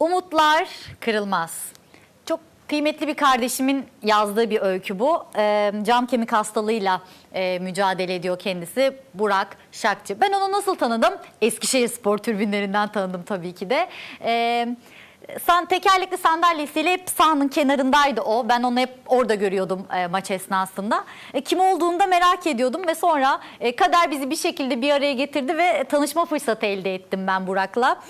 Umutlar kırılmaz. Çok kıymetli bir kardeşimin yazdığı bir öykü bu. Ee, cam kemik hastalığıyla e, mücadele ediyor kendisi Burak Şakçı. Ben onu nasıl tanıdım? Eskişehir spor türbinlerinden tanıdım tabii ki de. Ee, San, tekerlekli sandalyesiyle hep sahanın kenarındaydı o. Ben onu hep orada görüyordum e, maç esnasında. E, kim olduğunu da merak ediyordum ve sonra e, kader bizi bir şekilde bir araya getirdi ve tanışma fırsatı elde ettim ben Burak'la.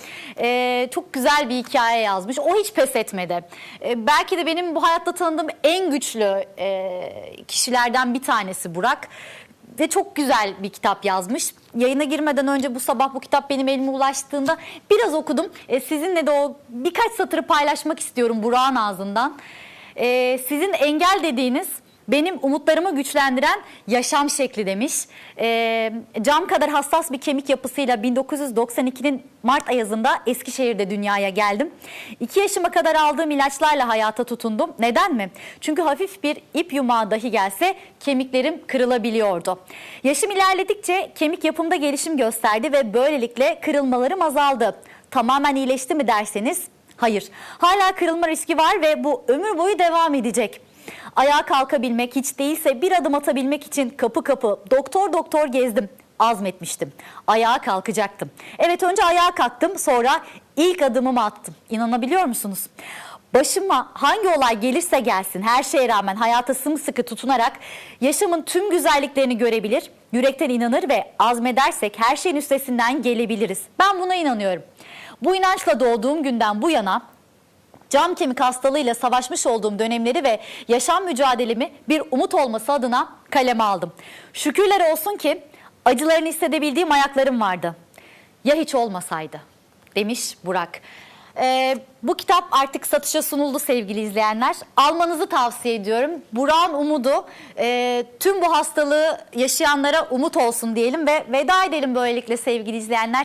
E, çok güzel bir hikaye yazmış. O hiç pes etmedi. E, belki de benim bu hayatta tanıdığım en güçlü e, kişilerden bir tanesi Burak ve çok güzel bir kitap yazmış. Yayına girmeden önce bu sabah bu kitap benim elime ulaştığında biraz okudum. E, sizinle de o birkaç satırı paylaşmak istiyorum Burak'ın ağzından. E, sizin engel dediğiniz benim umutlarımı güçlendiren yaşam şekli demiş. E, cam kadar hassas bir kemik yapısıyla 1992'nin Mart ayazında Eskişehir'de dünyaya geldim. 2 yaşıma kadar aldığım ilaçlarla hayata tutundum. Neden mi? Çünkü hafif bir ip yumağı dahi gelse kemiklerim kırılabiliyordu. Yaşım ilerledikçe kemik yapımda gelişim gösterdi ve böylelikle kırılmalarım azaldı. Tamamen iyileşti mi derseniz hayır. Hala kırılma riski var ve bu ömür boyu devam edecek. Ayağa kalkabilmek hiç değilse bir adım atabilmek için kapı kapı doktor doktor gezdim. Azmetmiştim. Ayağa kalkacaktım. Evet önce ayağa kalktım sonra ilk adımımı attım. İnanabiliyor musunuz? Başıma hangi olay gelirse gelsin her şeye rağmen hayata sımsıkı tutunarak yaşamın tüm güzelliklerini görebilir, yürekten inanır ve azmedersek her şeyin üstesinden gelebiliriz. Ben buna inanıyorum. Bu inançla doğduğum günden bu yana cam kemik hastalığıyla savaşmış olduğum dönemleri ve yaşam mücadelemi bir umut olması adına kaleme aldım. Şükürler olsun ki acılarını hissedebildiğim ayaklarım vardı. Ya hiç olmasaydı demiş Burak. Ee, bu kitap artık satışa sunuldu sevgili izleyenler. Almanızı tavsiye ediyorum. Burak'ın umudu e, tüm bu hastalığı yaşayanlara umut olsun diyelim ve veda edelim böylelikle sevgili izleyenler.